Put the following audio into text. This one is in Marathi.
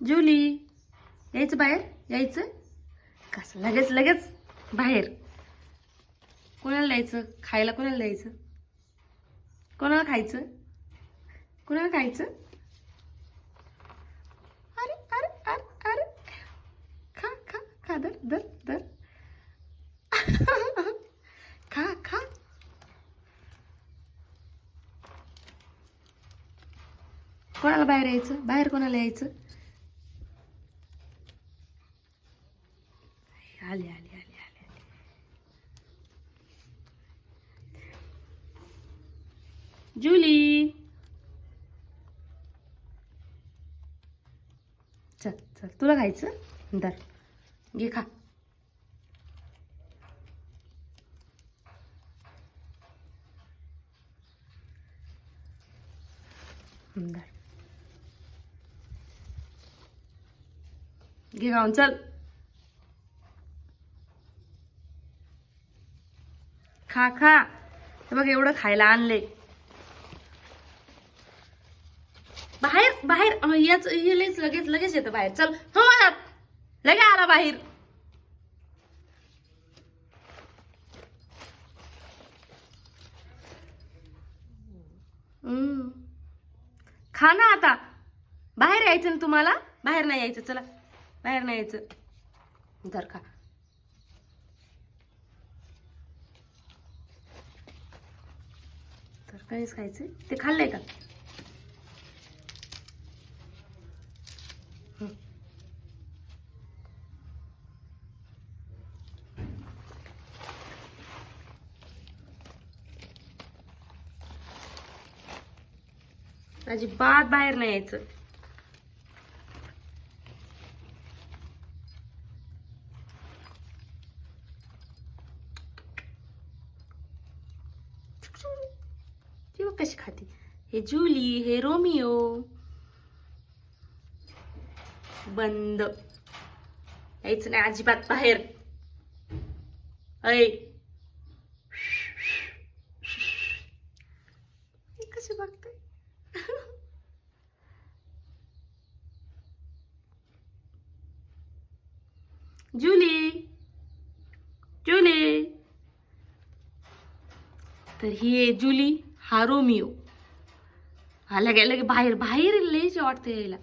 जुली यायचं बाहेर? यायचं? कसं? लगेच लगेच बाहेर. कोणाला द्यायचं? खायला कोणाला द्यायचं? कोणाला खायचं? कोणाला खायचं? अरे अरे अरे अरे. खा खा खा दर दर दर खा खा. कोणाला बाहेर यायचं? बाहेर कोणाला यायचं? आले आले आले आले जुली. चल चल तुला खायचं? दर. घे खा. घे गाऊन चल. खा खा. हे बघ एवढं खायला आणले. बाहेर बाहेर. याच येलेच लगेच लगेच लगेच येतं बाहेर. चल. हो हात लगे आला बाहेर. हम्म. खा ना आता. बाहेर यायचं ना तुम्हाला? बाहेर नाही यायचं. चला. बाहेर नाही यायचं. धर खा. तर काहीच खायचं ते खाल्लंय का? अजिबात बाहेर नाही यायचं. ती बघ कशी खाते? हे जुली हे रोमिओ बंद. यायचं नाही अजिबात बाहेर. ऐ. कशी बघते? जुली. जुली. तर ही आहे जुली. हा रोमिओ हा लगे की बाहेर बाहेर लयच वाटतं यायला.